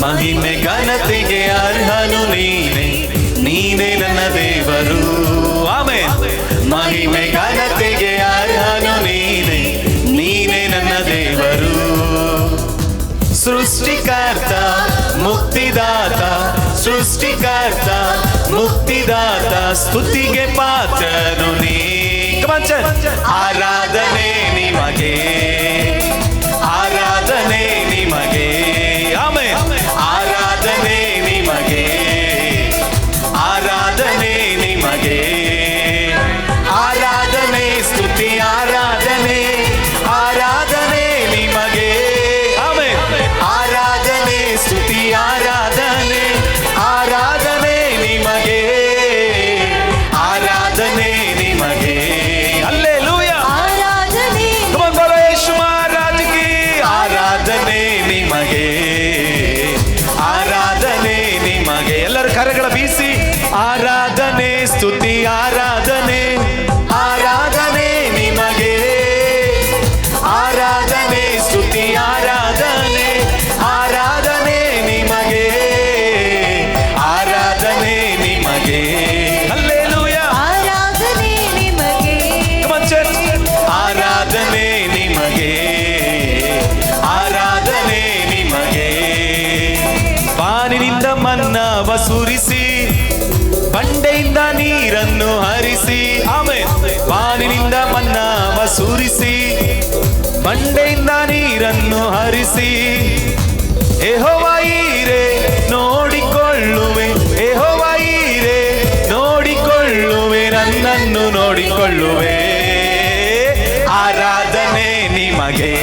ಮಹಿಮೆ ಘನತೆಗೆ ಅರ್ಹನು ನೀನೆ. ನೀನೇ ನನ್ನ ದೇವರು. ಆಮೆ ಮಹಿಮೆ ಘನತೆಗೆ ಅರ್ಹನು ನೀನೆ. ನೀನೇ ನನ್ನ ದೇವರು. ಸೃಷ್ಟಿಕರ್ತ, ಮುಕ್ತಿದಾತ ಸೃಷ್ಟಿಕರ್ತ, ಮುಕ್ತಿದಾತ, ಸ್ತುತಿಗೆ ಪಾತ್ರನು ನೀ. ಆರಾಧನೆ ನಿಮಗೆ. ಬಾನಿನಿಂದ ಮನ್ನವ ಸುರಿಸಿ ಬಂಡೆಯಿಂದ ನೀರನ್ನು ಹರಿಸಿ ಎಹೋವಾಯಿರೆ ನೋಡಿಕೊಳ್ಳುವೆ ಎಹೋವಾಯಿರೆ ನೋಡಿಕೊಳ್ಳುವೆ ನನ್ನನ್ನು ನೋಡಿಕೊಳ್ಳುವೆ. ಆರಾಧನೆ ನಿಮಗೆ.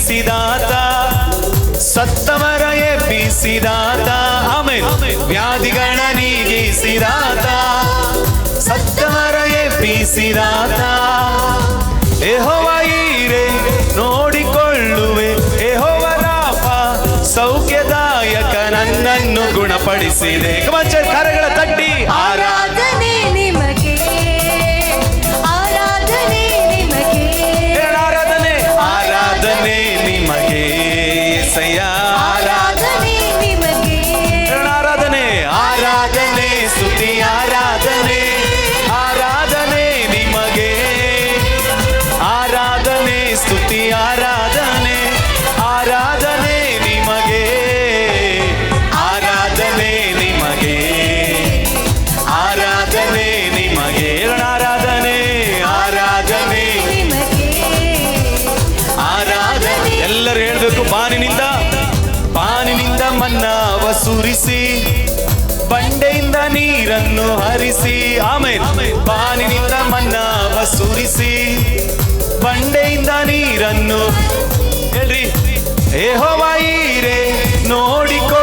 ಎಬ್ಬಿಸಿದಾತ, ಸತ್ತವರ ಎಬ್ಬಿಸಿದಾತ ಆಮೇಲೆ ವ್ಯಾಧಿಗಳ ನೀಗಿಸಿದಾತ, ಸತ್ತವರ ಎಬ್ಬಿಸಿದಾತ. ಎಹೋವ ಈರೆ ನೋಡಿಕೊಳ್ಳುವೆ ಎಹೋವ ರಾಪ ಸೌಖ್ಯದಾಯಕ ನನ್ನನ್ನು ಗುಣಪಡಿಸಿದೆ. ಕಮಚ ಕರಗಳ ತಟ್ಟಿ. ಆರಾಧನೆ ನಾವ ಸುರಿಸಿ ಬಂಡೆಯಿಂದ ನೀರನ್ನು ಹರಿಸಿ ಆಮೇಲೆ ಬಾನಿನಿಂದ ಮನ್ನಾವ ಸುರಿಸಿ ಬಂಡೆಯಿಂದ ನೀರನ್ನು. ಹೇಳ್ರಿ ಏಹೋವಾಯಿರೆ ನೋಡಿಕೊ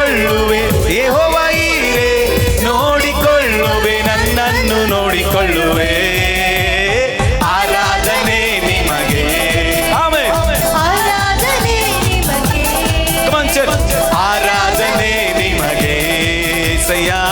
怎样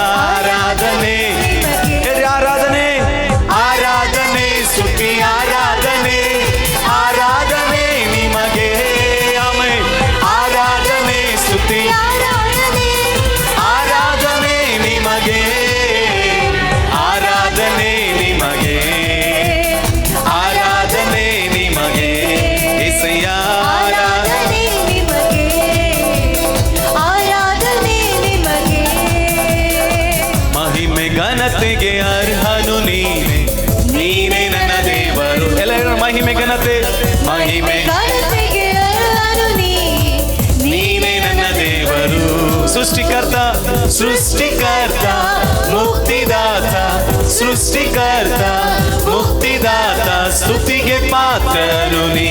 సృష్టికర్త సృష్టికర్త ముక్తిదాత సృష్టికర్త ముక్తిదాత స్తుతికి పాత్రను నీ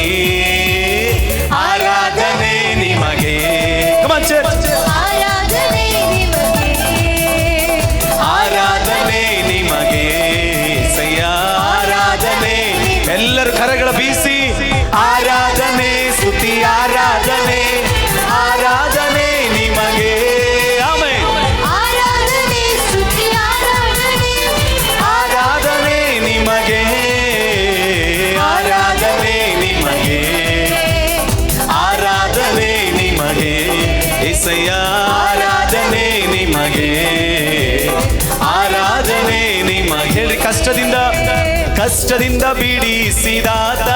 ಆರಾಧನೆ ನಿಮ್ಮ ಹೇಳಿ ಕಷ್ಟದಿಂದ ಕಷ್ಟದಿಂದ ಬಿಡಿಸಿದಾತ.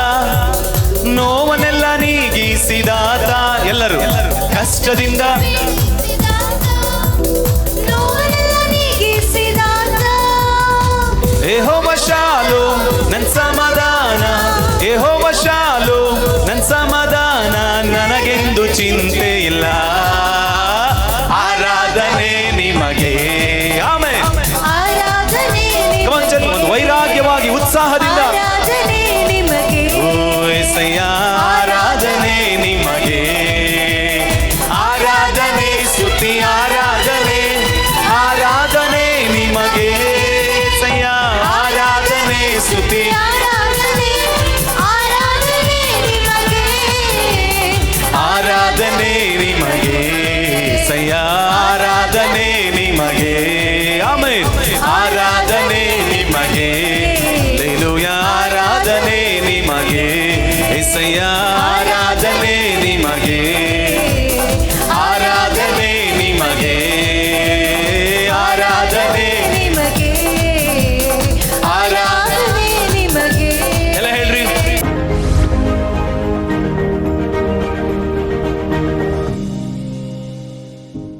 ನೋವನೆಲ್ಲ ನೀಗಿಸಿದಾತ. ಎಲ್ಲರೂ ಕಷ್ಟದಿಂದ ಆರಾಧನೆ ನಿಮಗೆ ಆಮೇನ್ ಆರಾಧನೆ ನಿಮಗೆ ಲೇಲುಯ ಆರಾಧನೆ ನಿಮಗೆ ಎಸಯ್ಯ